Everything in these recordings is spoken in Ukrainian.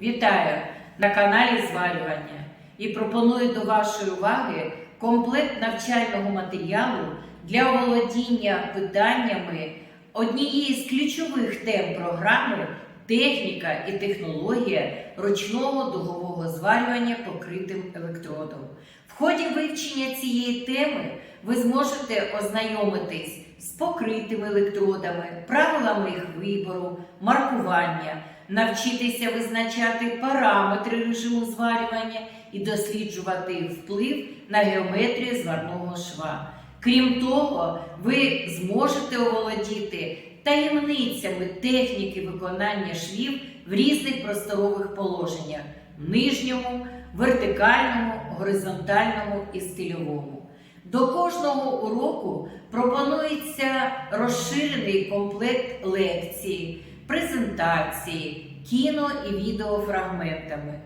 Вітаю на каналі Зварювання і пропоную до вашої уваги комплект навчального матеріалу для оволодіння питаннями однієї з ключових тем програми техніка і технологія ручного дугового зварювання покритим електродом. В ході вивчення цієї теми ви зможете ознайомитись з покритими електродами, правилами їх вибору, маркування, навчитися визначати параметри режиму зварювання і досліджувати вплив на геометрію зварного шва. Крім того, ви зможете оволодіти таємницями техніки виконання швів в різних просторових положеннях нижньому, вертикальному, горизонтальному і стильовому. До кожного уроку пропонується розширений комплект лекцій, презентації, кіно і відеофрагментами.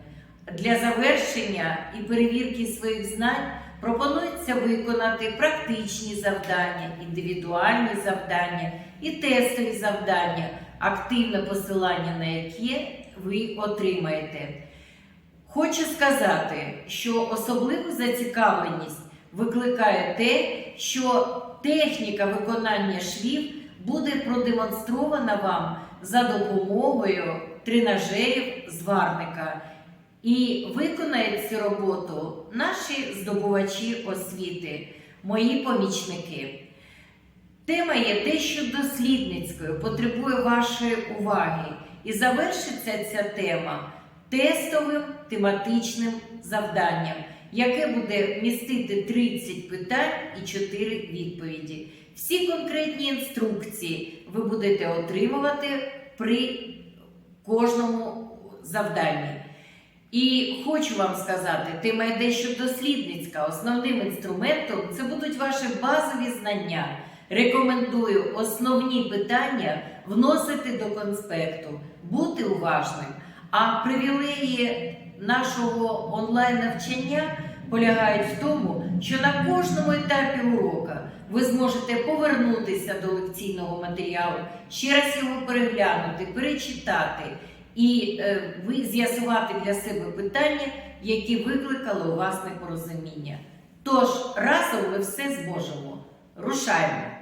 Для завершення і перевірки своїх знань пропонується виконати практичні завдання, індивідуальні завдання і тестові завдання, активне посилання на які ви отримаєте. Хочу сказати, що особливу зацікавленість викликає те, що техніка виконання швів буде продемонстрована вам за допомогою тренажерів зварника. І виконають цю роботу наші здобувачі освіти, мої помічники. Тема є дещо дослідницькою, потребує вашої уваги. І завершиться ця тема тестовим тематичним завданням, яке буде містити 30 питань і 4 відповіді. Всі конкретні інструкції ви будете отримувати при кожному завданні. І хочу вам сказати, тема є дещо дослідницька. Основним інструментом це будуть ваші базові знання. Рекомендую основні питання вносити до конспекту, бути уважним. А привілеї нашого онлайн-навчання полягають в тому, що на кожному етапі урока ви зможете повернутися до лекційного матеріалу, ще раз його переглянути, перечитати і е, ви з'ясувати для себе питання, які викликали у вас непорозуміння. Тож разом ми все зможемо. Рушаємо!